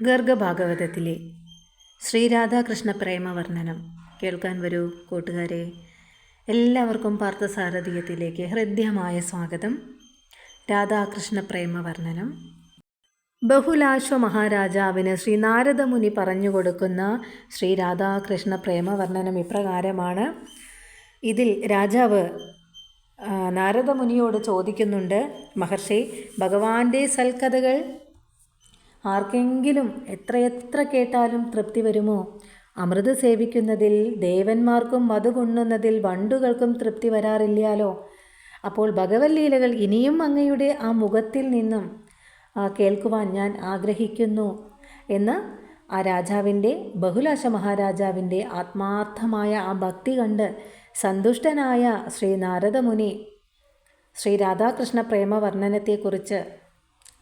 ഗർഗഭാഗവതത്തിലെ ശ്രീരാധാകൃഷ്ണ പ്രേമവർണനം കേൾക്കാൻ വരൂ കൂട്ടുകാരെ. എല്ലാവർക്കും പാർത്ഥസാരഥീയത്തിലേക്ക് ഹൃദ്യമായ സ്വാഗതം. രാധാകൃഷ്ണ പ്രേമവർണനം ബഹുലാശ്വ മഹാരാജാവിന് ശ്രീ നാരദമുനി പറഞ്ഞു കൊടുക്കുന്ന ശ്രീ രാധാകൃഷ്ണ പ്രേമവർണനം ഇപ്രകാരമാണ്. ഇതിൽ രാജാവ് നാരദമുനിയോട് ചോദിക്കുന്നുണ്ട് മഹർഷി ഭഗവാന്റെ സൽക്കഥകൾ ആർക്കെങ്കിലും എത്രയെത്ര കേട്ടാലും തൃപ്തി വരുമോ? അമൃത് സേവിക്കുന്നതിൽ ദേവന്മാർക്കും മധു കൊണ്ണുന്നതിൽ വണ്ടുകൾക്കും തൃപ്തി വരാറില്ലാലോ അപ്പോൾ ഭഗവത് ലീലകൾ ഇനിയും അങ്ങയുടെ ആ മുഖത്തിൽ നിന്നും കേൾക്കുവാൻ ഞാൻ ആഗ്രഹിക്കുന്നു എന്ന് ആ രാജാവിന്റെ ബഹുലാശ മഹാരാജാവിന്റെ ആത്മാർത്ഥമായ ആ ഭക്തി കണ്ട് സന്തുഷ്ടനായ ശ്രീ നാരദമുനി ശ്രീ രാധാകൃഷ്ണ പ്രേമവർണനത്തെക്കുറിച്ച്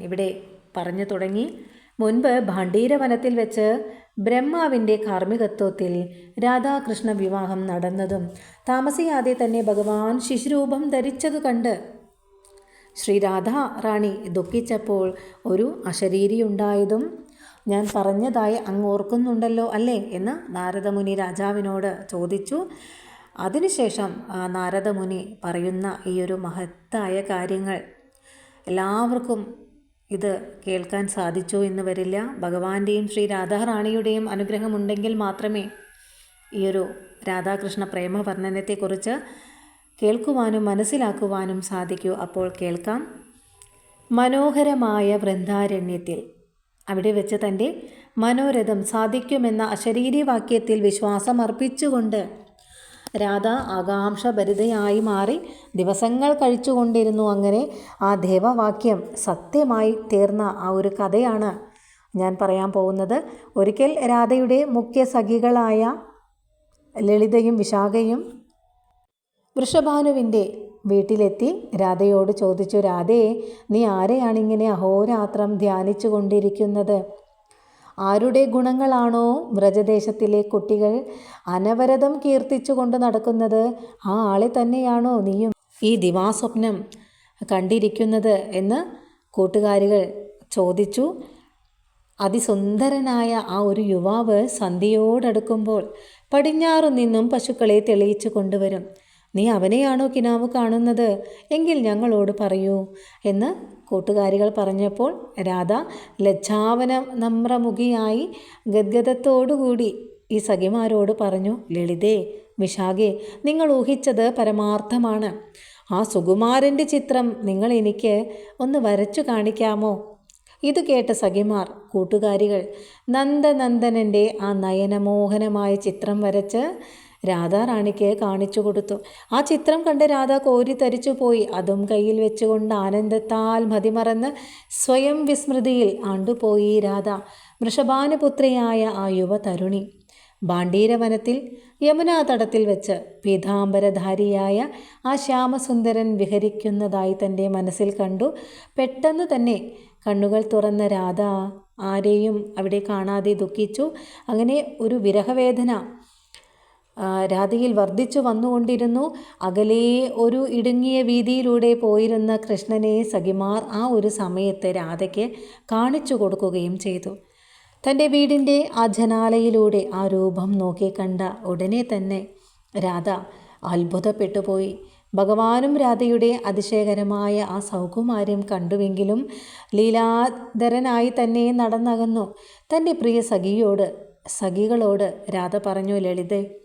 ഇവിടെ പറഞ്ഞു തുടങ്ങി. മുൻപ് ഭാണ്ഡീരവനത്തിൽ വെച്ച് ബ്രഹ്മാവിന്റെ കാർമ്മികത്വത്തിൽ രാധാകൃഷ്ണ വിവാഹം നടന്നതും താമസിയാതെ തന്നെ ഭഗവാൻ ശിശുരൂപം ധരിച്ചത് കണ്ട്. ശ്രീ രാധാ റാണി ദുഃഖിച്ചപ്പോൾ ഒരു അശരീരി ഉണ്ടായതും ഞാൻ പറഞ്ഞതായി അങ്ങ് ഓർക്കുന്നുണ്ടല്ലോ അല്ലേ എന്ന് നാരദമുനി രാജാവിനോട് ചോദിച്ചു. അതിനുശേഷം നാരദമുനി പറയുന്ന ഈ ഒരു മഹത്തായ കാര്യങ്ങൾ എല്ലാവർക്കും ഇത് കേൾക്കാൻ സാധിച്ചോ എന്ന് വരില്ല. ഭഗവാന്റെയും ശ്രീ രാധാറാണിയുടെയും അനുഗ്രഹമുണ്ടെങ്കിൽ മാത്രമേ ഈ ഒരു രാധാകൃഷ്ണ പ്രേമ വർണനത്തെക്കുറിച്ച് കേൾക്കുവാനും മനസ്സിലാക്കുവാനും സാധിക്കൂ. അപ്പോൾ കേൾക്കാം. മനോഹരമായ വൃന്ദാരണ്യത്തിൽ അവിടെ വെച്ച് തന്റെ മനോരഥം സാധിക്കുമെന്ന അശരീരി വിശ്വാസം അർപ്പിച്ചുകൊണ്ട് രാധ ആകാംക്ഷഭരിതയായി മാറി ദിവസങ്ങൾ കഴിച്ചുകൊണ്ടിരുന്നു അങ്ങനെ ആ ദേവവാക്യം സത്യമായി തീർന്ന ആ ഒരു കഥയാണ് ഞാൻ പറയാൻ പോകുന്നത്. ഒരിക്കൽ രാധയുടെ മുഖ്യ സഖികളായ ലളിതയും വിശാഖയും വൃഷഭാനുവിന്റെ വീട്ടിലെത്തി രാധയോട് ചോദിച്ചു രാധയെ നീ ആരെയാണിങ്ങനെ അഹോരാത്രം ധ്യാനിച്ചു കൊണ്ടിരിക്കുന്നത് ആരുടെ ഗുണങ്ങളാണോ വ്രജദേശത്തിലെ കുട്ടികൾ? അനവരതം കീർത്തിച്ചുകൊണ്ട് നടക്കുന്നത് ആ ആളെ തന്നെയാണോ നീയും? ഈ ദിവാസ്വപ്നം കണ്ടിരിക്കുന്നത് എന്ന് കൂട്ടുകാരികൾ ചോദിച്ചു. അതിസുന്ദരനായ ആ ഒരു യുവാവ് സന്ധ്യയോടടുക്കുമ്പോൾ പടിഞ്ഞാറു നിന്നും പശുക്കളെ തെളിയിച്ചു കൊണ്ടുവരും. നീ അവനെയാണോ കിനാവ് കാണുന്നത്? എങ്കിൽ ഞങ്ങളോട് പറയൂ. എന്ന് കൂട്ടുകാരികൾ പറഞ്ഞപ്പോൾ രാധ ലജ്ജാവന നമ്രമുഖിയായി ഗദ്ഗതത്തോടുകൂടി ഈ സഖിമാരോട് പറഞ്ഞു ലളിതേ വിശാഖെ നിങ്ങൾ ഊഹിച്ചത് പരമാർത്ഥമാണ്. ആ സുകുമാരന്റെ ചിത്രം നിങ്ങൾ എനിക്ക് ഒന്ന് വരച്ചു കാണിക്കാമോ? ഇത് കേട്ട സഖിമാർ കൂട്ടുകാരികൾ നന്ദനന്ദനന്റെ ആ നയനമോഹനമായ ചിത്രം വരച്ച് രാധാറാണിക്ക് കാണിച്ചു കൊടുത്തു. ആ ചിത്രം കണ്ട് രാധ കോരി തരിച്ചു പോയി. അതും കയ്യിൽ വെച്ചുകൊണ്ട് ആനന്ദത്താൽ മതിമറന്ന് സ്വയം വിസ്മൃതിയിൽ ആണ്ടുപോയി രാധ വൃഷഭാനുപുത്രിയായ ആ യുവ തരുണി. ബാണ്ടീരവനത്തിൽ യമുനാ തടത്തിൽ വെച്ച് പീതാംബരധാരിയായ ആ ശ്യാമസുന്ദരൻ വിഹരിക്കുന്നതായി തന്റെ മനസ്സിൽ കണ്ടു. പെട്ടെന്ന് തന്നെ കണ്ണുകൾ തുറന്ന രാധ ആരെയും അവിടെ കാണാതെ ദുഃഖിച്ചു. അങ്ങനെ ഒരു വിരഹവേദന രാധയിൽ വർദ്ധിച്ചു വന്നുകൊണ്ടിരുന്നു. അകലെ ഒരു ഇടുങ്ങിയ വീതിയിലൂടെ പോയിരുന്ന കൃഷ്ണനെ സഖിമാർ ആ ഒരു സമയത്ത് രാധയ്ക്ക് കാണിച്ചു കൊടുക്കുകയും ചെയ്തു. തന്റെ വീടിന്റെ ആ ജനാലയിലൂടെ ആ രൂപം നോക്കി കണ്ട ഉടനെ തന്നെ രാധ അത്ഭുതപ്പെട്ടു പോയി. ഭഗവാനും രാധയുടെ അതിശയകരമായ ആ സൗകുമാര്യം കണ്ടുവെങ്കിലും ലീലാധരനായി തന്നെ നടന്നകന്നു. തന്റെ പ്രിയ സഖിയോട് സഖികളോട് രാധ പറഞ്ഞു ലളിതേ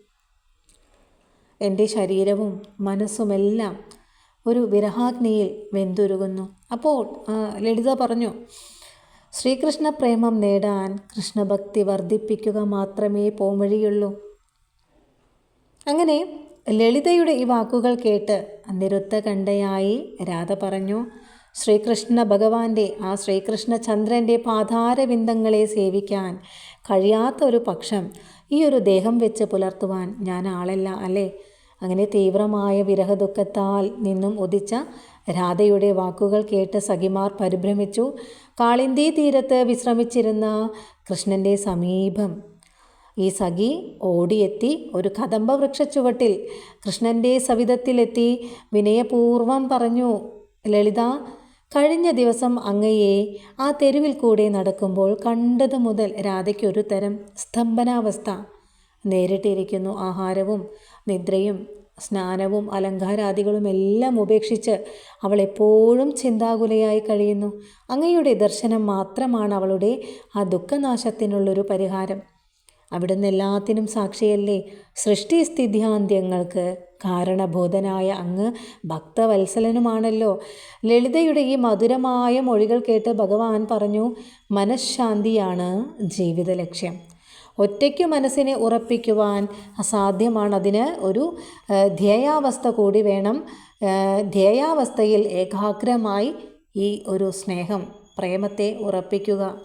എന്റെ ശരീരവും മനസ്സുമെല്ലാം ഒരു വിരഹാഗ്നിയിൽ വെന്തുരുകുന്നു. അപ്പോൾ ലളിത പറഞ്ഞു ശ്രീകൃഷ്ണ പ്രേമം നേടാൻ കൃഷ്ണഭക്തി വർദ്ധിപ്പിക്കുക മാത്രമേ പോംവഴിയുള്ളൂ. അങ്ങനെ ലളിതയുടെ ഈ വാക്കുകൾ കേട്ട് നിരുത്ത കണ്ടയായി രാധ പറഞ്ഞു ശ്രീകൃഷ്ണ ഭഗവാന്റെ ആ ശ്രീകൃഷ്ണ ചന്ദ്രന്റെ പാതാരബിന്ദങ്ങളെ സേവിക്കാൻ കഴിയാത്ത ഒരു പക്ഷം ഈ ഒരു ദേഹം വെച്ച് പുലർത്തുവാൻ ഞാൻ ആളല്ല അല്ലേ? അങ്ങനെ തീവ്രമായ വിരഹദുഃഖത്താൽ നിന്നും ഉദിച്ച രാധയുടെ വാക്കുകൾ കേട്ട് സഖിമാർ പരിഭ്രമിച്ചു. കാളിന്തി തീരത്ത് വിശ്രമിച്ചിരുന്ന കൃഷ്ണന്റെ സമീപം ഈ സഖി ഓടിയെത്തി ഒരു കദംബ വൃക്ഷച്ചുവട്ടിൽ കൃഷ്ണന്റെ സവിധത്തിലെത്തി വിനയപൂർവം പറഞ്ഞു ലളിത കഴിഞ്ഞ ദിവസം അങ്ങയെ ആ തെരുവിൽ കൂടെ നടക്കുമ്പോൾ കണ്ടത് മുതൽ രാധയ്ക്കൊരു തരം സ്തംഭനാവസ്ഥ. നേരിട്ടിരിക്കുന്നു ആഹാരവും നിദ്രയും സ്നാനവും അലങ്കാരാദികളും എല്ലാം ഉപേക്ഷിച്ച് അവൾ എപ്പോഴും ചിന്താകുലയായി കഴിയുന്നു. അങ്ങയുടെ ദർശനം മാത്രമാണ് അവളുടെ ആ ദുഃഖനാശത്തിനുള്ളൊരു പരിഹാരം. അവിടുന്ന് എല്ലാത്തിനും സാക്ഷിയല്ലേ. സൃഷ്ടിസ്ഥിത്യാന്ത്യങ്ങൾക്ക് കാരണബോധനായ അങ്ങ് ഭക്തവത്സലനുമാണല്ലോ. ലളിതയുടെ ഈ മധുരമായ മൊഴികൾ കേട്ട് ഭഗവാൻ പറഞ്ഞു മനഃശാന്തിയാണ് ജീവിത ലക്ഷ്യം ഒറ്റയ്ക്ക് മനസ്സിനെ ഉറപ്പിക്കുവാൻ അസാധ്യമാണ് അതിന് ഒരു ധ്യേയാവസ്ഥ കൂടി വേണം. ധ്യേയാവസ്ഥയിൽ ഏകാഗ്രമായി ഈ ഒരു സ്നേഹം പ്രേമത്തെ ഉറപ്പിക്കുക.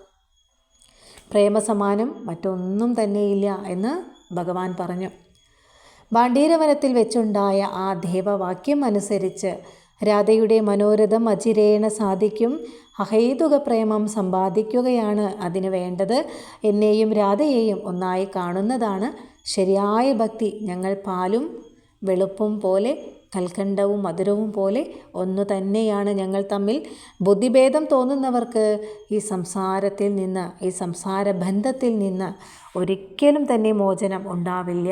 പ്രേമസമാനം മറ്റൊന്നും തന്നെയില്ല എന്ന് ഭഗവാൻ പറഞ്ഞു. ഭാണ്ഡീരവനത്തിൽ വെച്ചുണ്ടായ ആ ദേവവാക്യം അനുസരിച്ച് രാധയുടെ മനോരഥം അചിരേണ സാധിക്കും. അഹൈതുക പ്രേമം സമ്പാദിക്കുകയാണ് അതിന് വേണ്ടത്. എന്നെയും രാധയെയും ഒന്നായി കാണുന്നതാണ് ശരിയായ ഭക്തി. ഞങ്ങൾ പാലും വെളുപ്പും പോലെ കൽക്കണ്ടവും മധുരവും പോലെ ഒന്നു തന്നെയാണ് ഞങ്ങൾ തമ്മിൽ. ബുദ്ധിഭേദം തോന്നുന്നവർക്ക് ഈ സംസാരത്തിൽ നിന്ന് ഈ സംസാര ബന്ധത്തിൽ നിന്ന് ഒരിക്കലും തന്നെ മോചനം ഉണ്ടാവില്ല.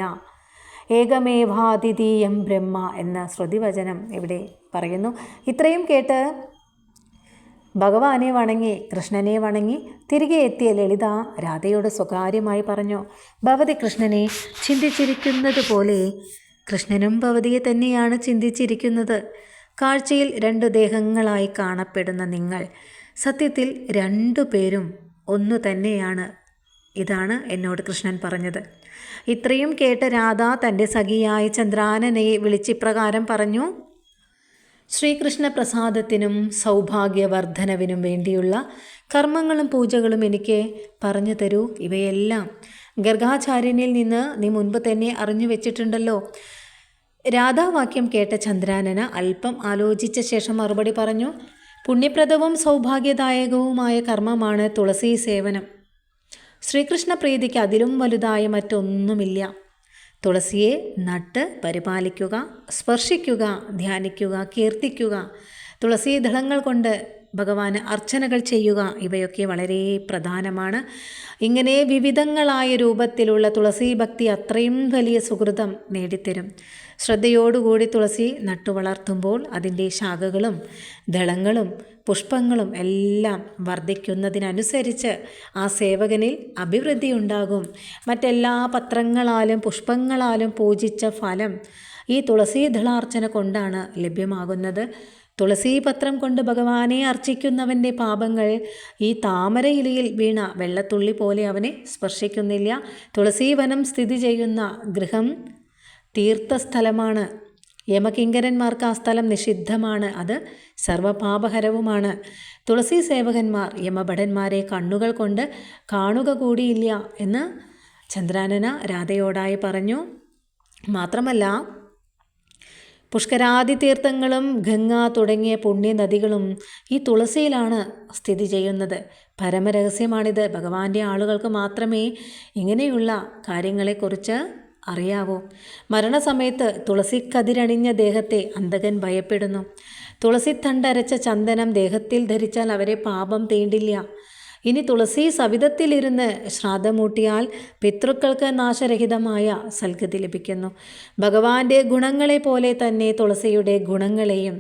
ഏകമേവാതിഥീയം ബ്രഹ്മ എന്ന ശ്രുതിവചനം ഇവിടെ പറയുന്നു. ഇത്രയും കേട്ട് ഭഗവാനെ വണങ്ങി കൃഷ്ണനെ വണങ്ങി തിരികെ എത്തിയ ലളിത രാധയോട് സ്വകാര്യമായി പറഞ്ഞു ഭവതി കൃഷ്ണനെ ചിന്തിച്ചിരിക്കുന്നത് പോലെ കൃഷ്ണനും ഭവതിയെ തന്നെയാണ് ചിന്തിച്ചിരിക്കുന്നത്. കാഴ്ചയിൽ രണ്ടു ദേഹങ്ങളായി കാണപ്പെടുന്ന നിങ്ങൾ സത്യത്തിൽ രണ്ടു പേരും ഒന്നു തന്നെയാണ്. ഇതാണ് എന്നോട് കൃഷ്ണൻ പറഞ്ഞത്. ഇത്രയും കേട്ട രാധ തന്റെ സഖിയായ ചന്ദ്രാനനയെ വിളിച്ചിപ്രകാരം പറഞ്ഞു ശ്രീകൃഷ്ണ പ്രസാദത്തിനും സൗഭാഗ്യവർദ്ധനവിനും വേണ്ടിയുള്ള കർമ്മങ്ങളും പൂജകളും എനിക്ക് പറഞ്ഞു തരൂ ഇവയെല്ലാം. ഗർഗാചാര്യനിൽ നിന്ന് നീ മുൻപ് തന്നെ അറിഞ്ഞു വെച്ചിട്ടുണ്ടല്ലോ. രാധാവാക്യം കേട്ട ചന്ദ്രാനന അല്പം ആലോചിച്ച ശേഷം മറുപടി പറഞ്ഞു പുണ്യപ്രദവും സൗഭാഗ്യദായകവുമായ കർമ്മമാണ് തുളസി സേവനം. ശ്രീകൃഷ്ണ പ്രീതിക്ക് അതിലും വലുതായ മറ്റൊന്നുമില്ല. തുളസിയെ നട്ട് പരിപാലിക്കുക സ്പർശിക്കുക ധ്യാനിക്കുക കീർത്തിക്കുക. തുളസി ദളങ്ങൾ കൊണ്ട് ഭഗവാന് അർച്ചനകൾ ചെയ്യുക ഇവയൊക്കെ വളരെ പ്രധാനമാണ്. ഇങ്ങനെ വിവിധങ്ങളായ രൂപത്തിലുള്ള തുളസി ഭക്തി അത്രയും വലിയ സുഹൃതം നേടിത്തരും. ശ്രദ്ധയോടുകൂടി തുളസി നട്ടു വളർത്തുമ്പോൾ അതിന്റെ ശാഖകളും ദളങ്ങളും പുഷ്പങ്ങളും എല്ലാം വർദ്ധിക്കുന്നതിനനുസരിച്ച് ആ സേവകനിൽ അഭിവൃദ്ധി ഉണ്ടാകും. മറ്റെല്ലാ പത്രങ്ങളാലും പുഷ്പങ്ങളാലും പൂജിച്ച ഫലം ഈ തുളസി ദളാർച്ചന കൊണ്ടാണ് ലഭ്യമാകുന്നത്. തുളസീപത്രം കൊണ്ട് ഭഗവാനെ അർച്ചിക്കുന്നവന്റെ പാപങ്ങൾ ഈ താമര ഇലയിൽ വീണ വെള്ളത്തുള്ളി പോലെ അവനെ സ്പർശിക്കുന്നില്ല. തുളസീവനം സ്ഥിതി ചെയ്യുന്ന ഗൃഹം തീർത്ഥസ്ഥലമാണ്. യമകിങ്കരന്മാർക്ക് ആ സ്ഥലം നിഷിദ്ധമാണ്. അത് സർവപാപഹരവുമാണ്. തുളസി സേവകന്മാർ യമഭടന്മാരെ കണ്ണുകൾ കൊണ്ട് കാണുക കൂടിയില്ല എന്ന് ചന്ദ്രാനന രാധയോടായി പറഞ്ഞു. മാത്രമല്ല പുഷ്കരാദി തീർത്ഥങ്ങളും ഗംഗ തുടങ്ങിയ പുണ്യനദികളും ഈ തുളസിയിലാണ് സ്ഥിതി ചെയ്യുന്നത്. പരമരഹസ്യമാണിത്. ഭഗവാന്റെ ആളുകൾക്ക് മാത്രമേ ഇങ്ങനെയുള്ള കാര്യങ്ങളെക്കുറിച്ച് അറിയാവൂ? മരണസമയത്ത് തുളസിക്കതിരണിഞ്ഞ ദേഹത്തെ അന്തകൻ ഭയപ്പെടുന്നു. തുളസിത്തണ്ടരച്ച ചന്ദനം ദേഹത്തിൽ ധരിച്ചാൽ അവരെ പാപം തീണ്ടില്ല. ഇനി തുളസി സവിധത്തിലിരുന്ന് ശ്രാദ്ധമൂട്ടിയാൽ പിതൃക്കൾക്ക് നാശരഹിതമായ സൽഗതി ലഭിക്കുന്നു. ഭഗവാന്റെ ഗുണങ്ങളെ പോലെ തന്നെ തുളസിയുടെ ഗുണങ്ങളെയും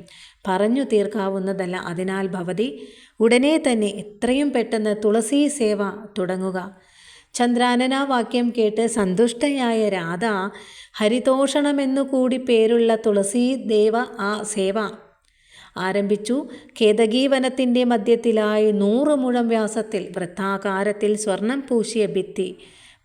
പറഞ്ഞു തീർക്കാവുന്നതല്ല. അതിനാൽ ഭവതി ഉടനെ തന്നെ എത്രയും പെട്ടെന്ന് തുളസി സേവ തുടങ്ങുക. ചന്ദ്രാനന വാക്യം കേട്ട് സന്തുഷ്ടയായ രാധ ഹരിതോഷണമെന്നു കൂടി പേരുള്ള തുളസി ദേവ ആ സേവ. ആരംഭിച്ചു. കേതകീവനത്തിന്റെ മധ്യത്തിലായി നൂറ് മുഴം വ്യാസത്തിൽ വൃത്താകാരത്തിൽ സ്വർണം പൂശിയ ഭിത്തി.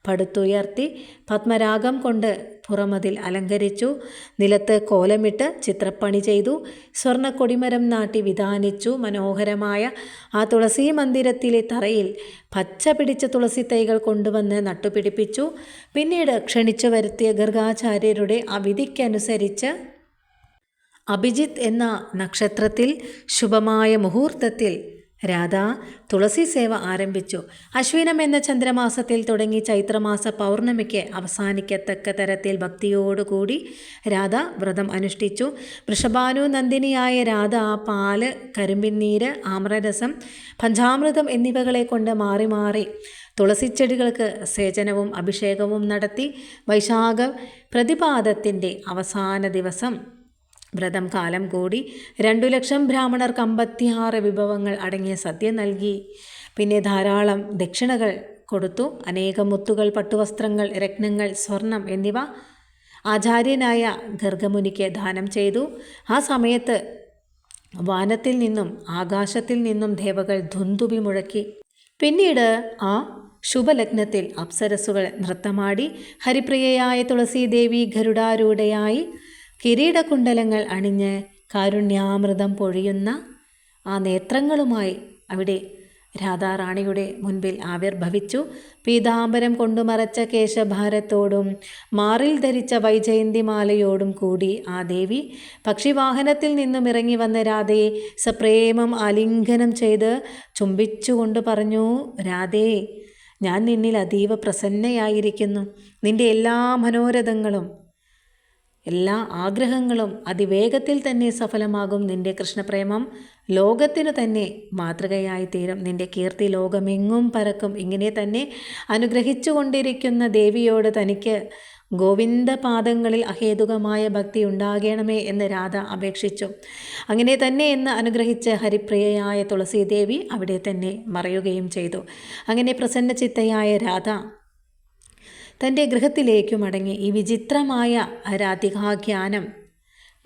പടുത്തുയർത്തി പത്മരാഗം കൊണ്ട് പുറമതിൽ അലങ്കരിച്ചു. നിലത്ത് കോലമിട്ട് ചിത്രപ്പണി ചെയ്തു. സ്വർണ കൊടിമരം നാട്ടി വിധാനിച്ചു. മനോഹരമായ ആ തുളസി മന്ദിരത്തിലെ തറയിൽ പച്ച പിടിച്ച തുളസി തൈകൾ കൊണ്ടുവന്ന് നട്ടുപിടിപ്പിച്ചു. പിന്നീട് ക്ഷണിച്ചു വരുത്തിയ ഗർഗാചാര്യരുടെ ആ വിധിക്കനുസരിച്ച് അഭിജിത്ത് എന്ന നക്ഷത്രത്തിൽ ശുഭമായ മുഹൂർത്തത്തിൽ രാധ തുളസി സേവ ആരംഭിച്ചു. അശ്വിനം എന്ന ചന്ദ്രമാസത്തിൽ തുടങ്ങി ചൈത്രമാസ പൗർണമിക്ക് അവസാനിക്കത്തക്ക തരത്തിൽ ഭക്തിയോടുകൂടി രാധ വ്രതം അനുഷ്ഠിച്ചു. വൃഷഭാനു നന്ദിനിയായ രാധ പാൽ കരിമ്പിന്നീര് ആമ്രരസം പഞ്ചാമൃതം എന്നിവകളെ കൊണ്ട് മാറി മാറി തുളസിച്ചെടികൾക്ക് സേചനവും അഭിഷേകവും നടത്തി വൈശാഖ പ്രതിപാദത്തിന്റെ അവസാന ദിവസം വ്രതം കാലം കൂടി രണ്ടു ലക്ഷം ബ്രാഹ്മണർക്ക് അമ്പത്തിയാറ് വിഭവങ്ങൾ അടങ്ങിയ സദ്യ നൽകി. പിന്നെ ധാരാളം ദക്ഷിണകൾ കൊടുത്തു. അനേകം മുത്തുകൾ പട്ടുവസ്ത്രങ്ങൾ രത്നങ്ങൾ സ്വർണം എന്നിവ ആചാര്യനായ ഗർഗമുനിക്ക് ദാനം ചെയ്തു. ആ സമയത്ത് വാനത്തിൽ നിന്നും ആകാശത്തിൽ നിന്നും ദേവകൾ ധുന്തുബി മുഴക്കി. പിന്നീട് ആ ശുഭലഗ്നത്തിൽ അപ്സരസുകൾ നൃത്തമാടി. ഹരിപ്രിയയായ തുളസീദേവി ഗരുഡാരൂഢയായി. കിരീടകുണ്ടലങ്ങൾ അണിഞ്ഞ് കാരുണ്യാമൃതം പൊഴിയുന്ന ആ നേത്രങ്ങളുമായി അവിടെ രാധാറാണിയുടെ മുൻപിൽ ആവിർഭവിച്ചു. പീതാംബരം കൊണ്ടു മറച്ച കേശഭാരത്തോടും മാറിൽ ധരിച്ച വൈജയന്തിമാലയോടും കൂടി ആ ദേവി പക്ഷിവാഹനത്തിൽ നിന്നും ഇറങ്ങി വന്ന രാധയെ സപ്രേമം ആലിംഗനം ചെയ്ത് ചുംബിച്ചുകൊണ്ട് പറഞ്ഞു രാധേ ഞാൻ നിന്നിൽ അതീവ പ്രസന്നയായിരിക്കുന്നു. നിന്റെ എല്ലാ മനോരഥങ്ങളും എല്ലാ ആഗ്രഹങ്ങളും അതിവേഗത്തിൽ തന്നെ സഫലമാകും നിന്റെ കൃഷ്ണപ്രേമം. ലോകത്തിനു തന്നെ മാതൃകയായി തീരും നിന്റെ കീർത്തി ലോകമെങ്ങും പരക്കും ഇങ്ങനെ തന്നെ അനുഗ്രഹിച്ചു കൊണ്ടിരിക്കുന്ന ദേവിയോട് തനിക്ക് ഗോവിന്ദ പാദങ്ങളിൽ അഹേതുകമായ ഭക്തി ഉണ്ടാകണമേ എന്ന് രാധ അപേക്ഷിച്ചു. അങ്ങനെ തന്നെ എന്ന് അനുഗ്രഹിച്ച ഹരിപ്രിയയായ തുളസീദേവി അവിടെ തന്നെ മറയുകയും ചെയ്തു. അങ്ങനെ പ്രസന്നചിത്തയായ രാധ തന്റെ ഗൃഹത്തിലേക്കു മടങ്ങി ഈ വിചിത്രമായ രാധികാഖ്യാനം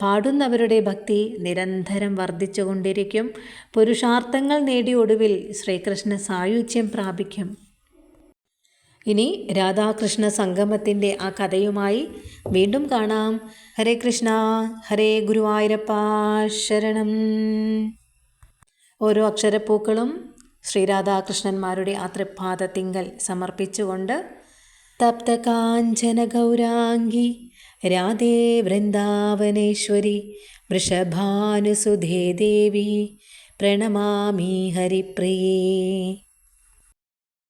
പാടുന്നവരുടെ ഭക്തി നിരന്തരം വർദ്ധിച്ചുകൊണ്ടിരിക്കും. പുരുഷാർത്ഥങ്ങൾ നേടിയ ഒടുവിൽ ശ്രീകൃഷ്ണ സായുജ്യം പ്രാപിക്കും. ഇനി രാധാകൃഷ്ണ സംഗമത്തിന്റെ ആ കഥയുമായി വീണ്ടും കാണാം. ഹരേ കൃഷ്ണ ഹരേ ഗുരുവായൂരപ്പ ശരണം. ഓരോ അക്ഷരപ്പൂക്കളും ശ്രീരാധാകൃഷ്ണന്മാരുടെ ആ തൃപ്പാദത്തിങ്കൽ സമർപ്പിച്ചുകൊണ്ട് തപ്തകാഞ്ചനഗൗരാംഗി രാധേ വൃന്ദാവനേശ്വരി വൃഷഭാനുസുധേ ദേവി പ്രണമാമി ഹരിപ്രിയേ.